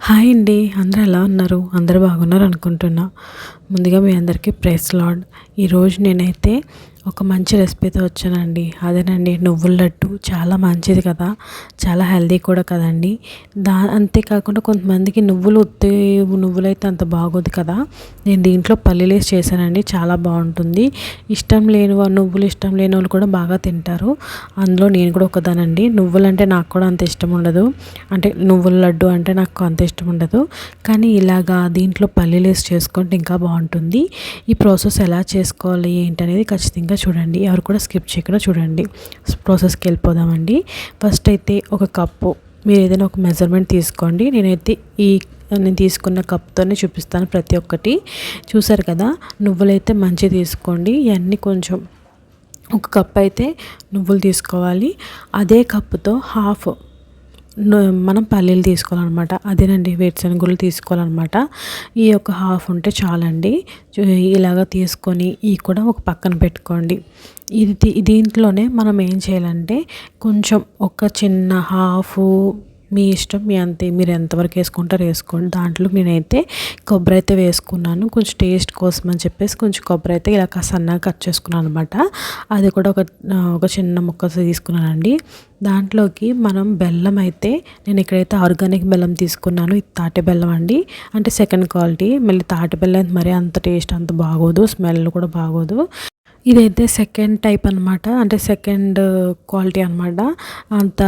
Hi అండి అందరూ ఎలా ఉన్నారు? అందరూ బాగున్నారు అనుకుంటున్నా. ముందుగా మీ అందరికీ ప్రెస్ లాడ్. ఈరోజు నేనైతే ఒక మంచి రెసిపీతో వచ్చానండి. అదేనండి నువ్వుల లడ్డు. చాలా మంచిది కదా. చాలా హెల్దీ కూడా కదండి. దా అంతేకాకుండా కొంతమందికి నువ్వులు ఉత్తే నువ్వులు అయితే అంత బాగోదు కదా. నేను దీంట్లో పల్లీలేసి చేశానండి. చాలా బాగుంటుంది. ఇష్టం లేని నువ్వులు ఇష్టం లేని వాళ్ళు కూడా బాగా తింటారు. అందులో నేను కూడా ఒకదానండి. నువ్వులు అంటే నాకు కూడా అంత ఇష్టం ఉండదు. అంటే నువ్వుల లడ్డు అంటే నాకు అంత ఇష్టం ఉండదు. కానీ ఇలాగా దీంట్లో పల్లీలేసి చేసుకుంటే ఇంకా బాగుంటుంది. ఈ ప్రాసెస్ ఎలా చేసుకోవాలి ఏంటనేది ఖచ్చితంగా చూడండి. ఎవరు కూడా స్కిప్ చేయకుండా చూడండి. ప్రాసెస్కి వెళ్ళిపోదామండి. ఫస్ట్ అయితే ఒక కప్పు మీరు ఏదైనా ఒక మెజర్మెంట్ తీసుకోండి. నేనైతే ఈ నేను తీసుకున్న కప్తోనే చూపిస్తాను ప్రతి ఒక్కటి. చూసారు కదా? నువ్వులైతే మంచి తీసుకోండి. ఇవన్నీ కొంచెం ఒక కప్ అయితే నువ్వులు తీసుకోవాలి. అదే కప్పుతో హాఫ్ మనం పల్లీలు తీసుకోవాలన్నమాట. అదేనండి వేరుశనగుళ్ళు తీసుకోవాలన్నమాట. ఈ యొక్క హాఫ్ ఉంటే చాలండి. ఇలాగ తీసుకొని ఈ కూడా ఒక పక్కన పెట్టుకోండి. ఇది దీంట్లోనే మనం ఏం చేయాలంటే కొంచెం ఒక చిన్న హాఫ్ మీ ఇష్టం మీ అంతే. మీరు ఎంతవరకు వేసుకుంటారో వేసుకోండి. దాంట్లో నేనైతే కొబ్బరి అయితే వేసుకున్నాను. కొంచెం టేస్ట్ కోసం అని చెప్పేసి కొంచెం కొబ్బరి అయితే ఇలా సన్నగా కట్ చేసుకున్నాను అనమాట అది కూడా ఒక ఒక చిన్న ముక్క తీసుకున్నానండి. దాంట్లోకి మనం బెల్లం అయితే నేను ఇక్కడైతే ఆర్గానిక్ బెల్లం తీసుకున్నాను. ఇది తాటి బెల్లం అండి. అంటే సెకండ్ క్వాలిటీ. మళ్ళీ తాటి బెల్లం మరీ అంత టేస్ట్ అంత బాగోదు. స్మెల్ కూడా బాగోదు. ఇదైతే సెకండ్ టైప్ అనమాట అంటే సెకండ్ క్వాలిటీ అనమాట అంత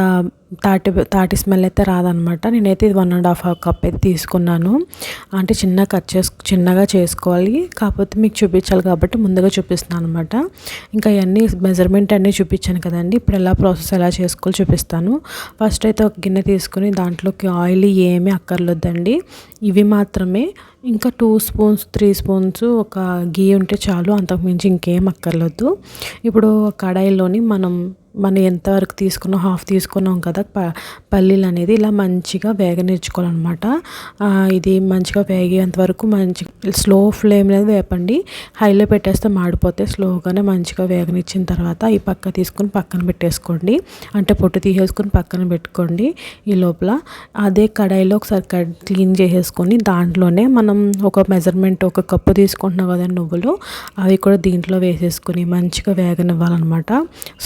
తాటి తాటి స్మెల్ అయితే రాదనమాట. నేనైతే ఇది వన్ అండ్ హాఫ్ కప్ అయితే తీసుకున్నాను. అంటే చిన్న కట్ చేసు చిన్నగా చేసుకోవాలి. కాకపోతే మీకు చూపించాలి కాబట్టి ముందుగా చూపిస్తున్నాను అనమాట. ఇంకా ఇవన్నీ మెజర్మెంట్ అన్నీ చూపించాను కదండి. ఇప్పుడు ఎలా ప్రాసెస్ ఎలా చేసుకోవాలో చూపిస్తాను. ఫస్ట్ అయితే ఒక గిన్నె తీసుకుని దాంట్లోకి ఆయిల్ ఏమీ అక్కర్లేదండి ఇవి మాత్రమే. ఇంకా టూ స్పూన్స్ త్రీ స్పూన్స్ ఒక గీ ఉంటే చాలు. అంతకుమించి ఇంకేం అక్కర్లేదు ఇప్పుడు కడాయిలోని మనం మనం ఎంతవరకు తీసుకున్నాం హాఫ్ తీసుకున్నాం కదా ప పల్లీలు అనేది ఇలా మంచిగా వేగనిచ్చుకోవాలన్నమాట. ఇది మంచిగా వేగేంత వరకు మంచి స్లో ఫ్లేమ్ అనేది వేపండి. హైలో పెట్టేస్తే మాడిపోతే స్లోగానే మంచిగా వేగనిచ్చిన తర్వాత ఈ పక్క తీసుకుని పక్కన పెట్టేసుకోండి. అంటే పొట్టు తీసేసుకొని పక్కన పెట్టుకోండి ఈ లోపల. అదే కడాయిలో ఒకసారి క్లీన్ చేసేసుకొని దాంట్లోనే మనం ఒక మెజర్మెంట్ ఒక కప్పు తీసుకుంటున్నాం కదా నువ్వులు అవి కూడా దీంట్లో వేసేసుకొని మంచిగా వేగనివ్వాలన్నమాట.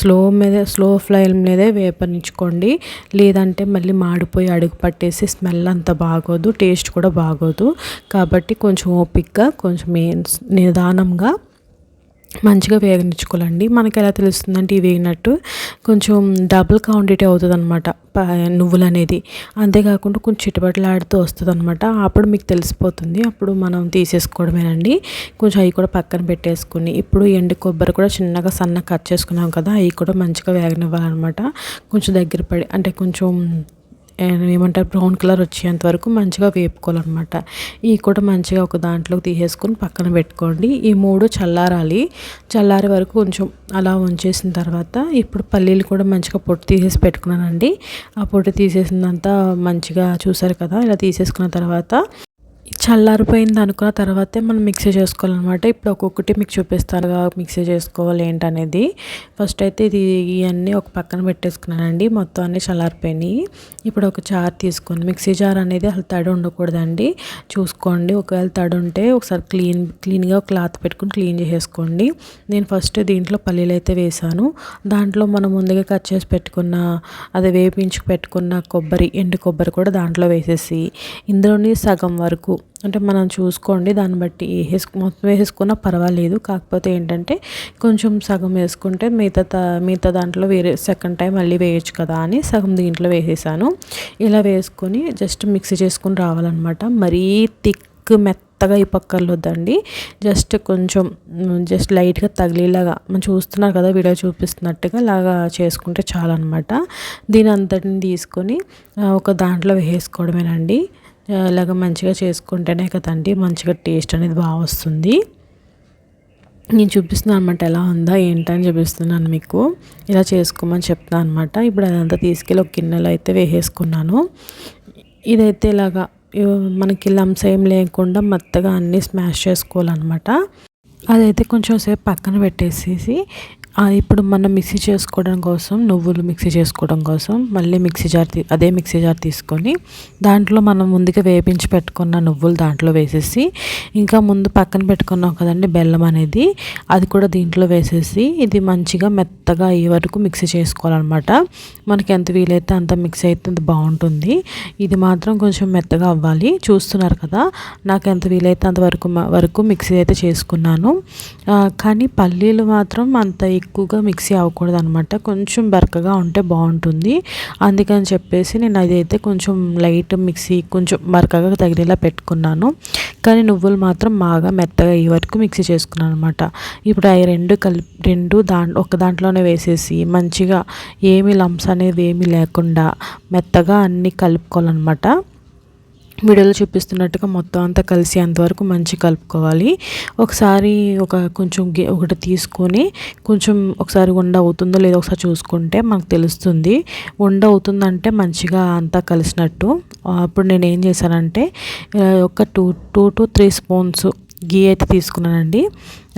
స్లో మీద స్లో ఫ్లేమ్ మీదే వేపనించుకోండి లేదంటే మళ్ళీ మాడిపోయి అడుగు పట్టేసి స్మెల్ అంత బాగోదు టేస్ట్ కూడా బాగోదు. కాబట్టి కొంచెం ఓపిక్గా కొంచెం నిదానంగా మంచిగా వేగనిచ్చుకోవాలండి. మనకి ఎలా తెలుస్తుందంటే ఇవి వేగినట్టు కొంచెం డబుల్ క్వాంటిటీ అవుతుంది అనమాట నువ్వులు అనేది అంతేకాకుండా కొంచెం చిటపటలాడుతూ వస్తుంది అనమాట అప్పుడు మీకు తెలిసిపోతుంది. అప్పుడు మనం తీసేసుకోవడమేనండి. కొంచెం అవి కూడా పక్కన పెట్టేసుకుని ఇప్పుడు ఎండు కొబ్బరి కూడా చిన్నగా సన్నగా కట్ చేసుకున్నాం కదా అవి కూడా మంచిగా వేగనివ్వాలన్నమాట. కొంచెం దగ్గర పడి అంటే కొంచెం ఏమంటారు బ్రౌన్ కలర్ వచ్చేంత వరకు మంచిగా వేపుకోవాలన్నమాట. ఇవి కూడా మంచిగా ఒక దాంట్లోకి తీసేసుకొని పక్కన పెట్టుకోండి. ఈ మూడు చల్లారాలి. చల్లారే వరకు కొంచెం అలా ఉంచేసిన తర్వాత ఇప్పుడు పల్లీలు కూడా మంచిగా పొట్టు తీసేసి పెట్టుకున్నానండి. ఆ పొట్టు తీసేసినంత మంచిగా చూసారు కదా ఇలా తీసేసుకున్న తర్వాత చల్లారిపోయింది అనుకున్న తర్వాతే మనం మిక్సీ చేసుకోవాలన్నమాట. ఇప్పుడు ఒక్కొక్కటి మీకు చూపిస్తాను మిక్సీ చేసుకోవాలి ఏంటనేది. ఫస్ట్ అయితే ఇది ఇవన్నీ ఒక పక్కన పెట్టేసుకున్నానండి. మొత్తం అన్నీ చల్లారిపోయినాయి. ఇప్పుడు ఒక జార్ తీసుకొని మిక్సీ జార్ అనేది అసలు తడి ఉండకూడదండి. చూసుకోండి. ఒకవేళ తడి ఉంటే ఒకసారి క్లీన్ క్లీన్గా క్లాత్ పెట్టుకుని క్లీన్ చేసేసుకోండి. నేను ఫస్ట్ దీంట్లో పల్లీలు అయితే వేసాను. దాంట్లో మనం ముందుగా కట్ చేసి పెట్టుకున్న అది వేపించి పెట్టుకున్న కొబ్బరి ఎండు కొబ్బరి కూడా దాంట్లో వేసేసి ఇందులోని సగం వరకు అంటే మనం చూసుకోండి దాన్ని బట్టి వేసుకు మొత్తం వేసుకున్నా పర్వాలేదు. కాకపోతే ఏంటంటే కొంచెం సగం వేసుకుంటే మిగతా మిగతా దాంట్లో వేరే సెకండ్ టైం మళ్ళీ వేయచ్చు కదా అని సగం దీంట్లో వేసేసాను. ఇలా వేసుకొని జస్ట్ మిక్సీ చేసుకుని రావాలన్నమాట. మరీ థిక్ మెత్తగా ఈ పక్కర్లొద్దండి జస్ట్ కొంచెం జస్ట్ లైట్గా తగిలేలాగా మనం చూస్తున్నారు కదా వీడియో చూపిస్తున్నట్టుగా లాగా చేసుకుంటే చాలన్నమాట. దీని అంతటిని తీసుకొని ఒక దాంట్లో వేసుకోవడమేనండి ఇలాగ మంచిగా చేసుకుంటేనే కదండి మంచిగా టేస్ట్ అనేది బాగా వస్తుంది. నేను చూపిస్తున్నాను అనమాట ఎలా ఉందా ఏంటని చూపిస్తున్నాను మీకు. ఇలా చేసుకోమని చెప్తాను అనమాట ఇప్పుడు అదంతా తీసుకెళ్ళి ఒక గిన్నెలో అయితే వేసేసుకున్నాను. ఇదైతే ఇలాగా మనకి లంప్స్ ఏం లేకుండా మెత్తగా అన్నీ స్మాష్ చేసుకోవాలన్నమాట. అదైతే కొంచెం సేపు పక్కన పెట్టేసేసి ఇప్పుడు మనం మిక్సీ చేసుకోవడం కోసం నువ్వులు మిక్సీ చేసుకోవడం కోసం మళ్ళీ మిక్సీ జార్ తీ- అదే మిక్సీ జార్ తీసుకొని దాంట్లో మనం ముందుగా వేపించి పెట్టుకున్న నువ్వులు దాంట్లో వేసేసి ఇంకా ముందు పక్కన పెట్టుకున్నాం కదండి బెల్లం అనేది అది కూడా దీంట్లో వేసేసి ఇది మంచిగా మెత్తగా అయ్యే వరకు మిక్సీ చేసుకోవాలన్నమాట. మనకి ఎంత వీలైతే అంత మిక్సీ అయితే అంత బాగుంటుంది. ఇది మాత్రం కొంచెం మెత్తగా అవ్వాలి. చూస్తున్నారు కదా నాకు ఎంత వీలైతే అంత వరకు వరకు మిక్సీ అయితే చేసుకున్నాను. కానీ పల్లీలు మాత్రం అంత ఎక్కువగా మిక్సీ అవ్వకూడదు అనమాట కొంచెం బరకగా ఉంటే బాగుంటుంది. అందుకని చెప్పేసి నేను అదైతే కొంచెం లైట్ మిక్సీ కొంచెం బరకగా తగిలేలా పెట్టుకున్నాను. కానీ నువ్వులు మాత్రం బాగా మెత్తగా అయ్యే వరకు మిక్సీ చేసుకున్నాను అనమాట ఇప్పుడు అవి రెండు కలిపి రెండు దా ఒక దాంట్లోనే వేసేసి మంచిగా ఏమి లంప్స్ అనేది ఏమీ లేకుండా మెత్తగా అన్నీ కలుపుకోవాలన్నమాట. వీడియోలో చూపిస్తున్నట్టుగా మొత్తం అంతా కలిసి అంతవరకు మంచి కలుపుకోవాలి. ఒకసారి ఒక కొంచెం గి- ఒకటి తీసుకొని కొంచెం ఒకసారి ఉండ అవుతుందో లేదో ఒకసారి చూసుకుంటే మనకు తెలుస్తుంది. ఉండ అవుతుందంటే మంచిగా అంతా కలిసినట్టు. అప్పుడు నేను ఏం చేశానంటే ఒక two two to three spoons ghee అయితే తీసుకున్నానండి.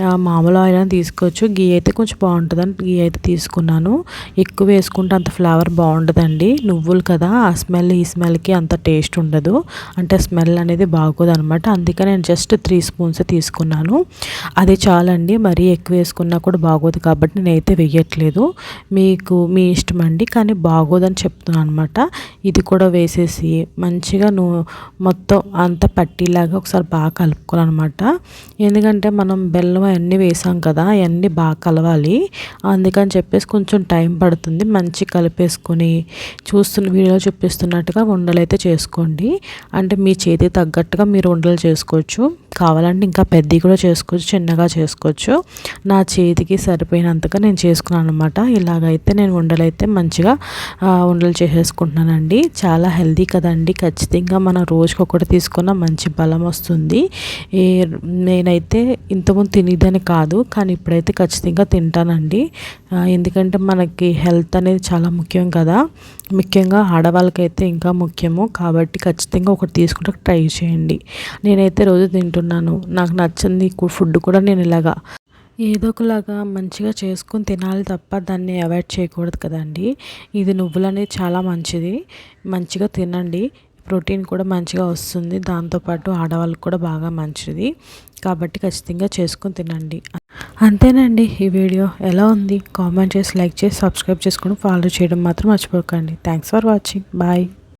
మామూలు ఆయిల్ అని తీసుకోవచ్చు. గీ అయితే కొంచెం బాగుంటుందని గీ అయితే తీసుకున్నాను. ఎక్కువ వేసుకుంటే అంత ఫ్లేవర్ బాగుండదండి. నువ్వులు కదా ఆ స్మెల్ ఈ స్మెల్కి అంత టేస్ట్ ఉండదు. అంటే స్మెల్ అనేది బాగోదు అనమాట అందుకని నేను జస్ట్ త్రీ స్పూన్స్ తీసుకున్నాను. అది చాలండి. మరీ ఎక్కువ వేసుకున్నా కూడా బాగోదు కాబట్టి నేనైతే వేయట్లేదు. మీకు మీ ఇష్టం అండి. కానీ బాగోదని చెప్తున్నాను అనమాట. ఇది కూడా వేసేసి మంచిగా నువ్వు మొత్తం అంత పట్టీలాగా ఒకసారి బాగా కలుపుకోవాలన్నమాట. ఎందుకంటే మనం బెల్లం అవన్నీ వేసాం కదా అవన్నీ బాగా కలవాలి. అందుకని చెప్పేసి కొంచెం టైం పడుతుంది. మంచి కలిపేసుకొని చూస్తున్న వీడియో చూపిస్తున్నట్టుగా ఉండలు అయితే చేసుకోండి. అంటే మీ చేతికి తగ్గట్టుగా మీరు ఉండలు చేసుకోవచ్చు. కావాలంటే ఇంకా పెద్దవి కూడా చేసుకోవచ్చు చిన్నగా చేసుకోవచ్చు. నా చేతికి సరిపోయినంతగా నేను చేసుకున్నాను అనమాట ఇలాగైతే నేను ఉండలైతే మంచిగా ఉండలు చేసేసుకుంటున్నానండి. చాలా హెల్దీ కదండి. ఖచ్చితంగా మనం రోజుకి ఒకటి తీసుకున్న మంచి బలం వస్తుంది. ఏ నేనైతే ఇంతకుముందు తినేదని కాదు కానీ ఇప్పుడైతే ఖచ్చితంగా తింటానండి. ఎందుకంటే మనకి హెల్త్ అనేది చాలా ముఖ్యం కదా. ముఖ్యంగా ఆడవాళ్ళకైతే ఇంకా ముఖ్యము. కాబట్టి ఖచ్చితంగా ఒకటి తీసుకుంటే ట్రై చేయండి. నేనైతే రోజు తింటున్నాను నాకు నచ్చింది ఫుడ్ కూడా నేను ఇలాగా ఏదో ఒకలాగా మంచిగా చేసుకుని తినాలి తప్ప దాన్ని అవాయిడ్ చేయకూడదు కదండి. ఇది నువ్వులు అనేది చాలా మంచిది. మంచిగా తినండి. ప్రోటీన్ కూడా మంచిగా వస్తుంది. దాంతోపాటు ఆడవాళ్ళకి కూడా బాగా మంచిది. కాబట్టి ఖచ్చితంగా చేసుకుని తినండి. అంతేనండి ఈ వీడియో ఎలా ఉంది? కామెంట్ చేసి లైక్ చేసి సబ్స్క్రైబ్ చేసుకుని ఫాలో చేయడం మాత్రం మర్చిపోకండి. Thanks for watching. బాయ్.